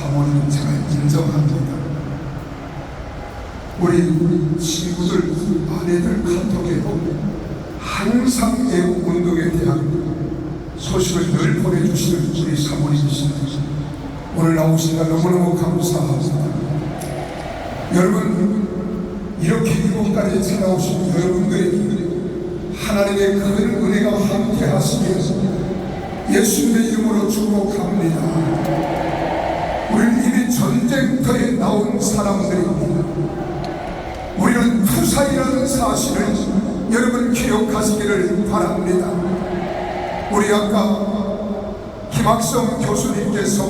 사모님 제가 인정합니다. 우리 친구들, 아내들 카톡에도 항상 애국 운동에 대한 소식을 늘 보내주시는 우리 사모님이십니다. 오늘 나오시니까 너무너무 감사합니다. 여러분, 이렇게 이곳까지 찾아오신 여러분들에게 하나님의 큰 은혜가 함께 하시며 예수님의 이름으로 축복합니다. 나온 사람들입니다. 우리는 투사이라는 사실을 여러분 기억하시기를 바랍니다. 우리 아까 김학성 교수님께서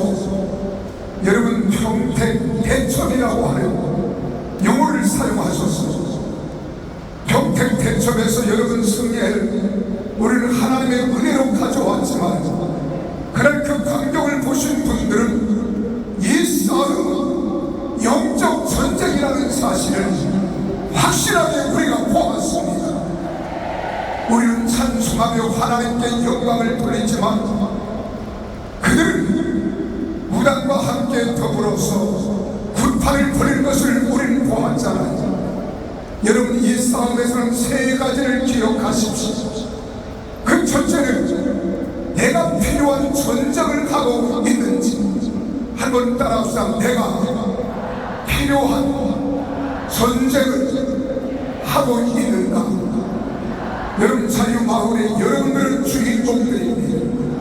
여러분 평택 대첩이라고 하는 용어를 사용하셨습니다. 평택 대첩에서 여러분 승리를 우리는 하나님의 은혜로 가져왔지만 우리는 찬송하며 하나님께 영광을 돌리지만 그들은 무당과 함께 더불어서 굴판을 벌일 것을 우리는 보았잖아요. 여러분 이 싸움에서는 세 가지를 기억하십시오. 그 첫째는 내가 필요한 전쟁을 하고 있는지 한번 따라합시다. 내가 필요한 전쟁을 하고 있는가? 여러분 자유마을의 여러분들은 주인공들입니다.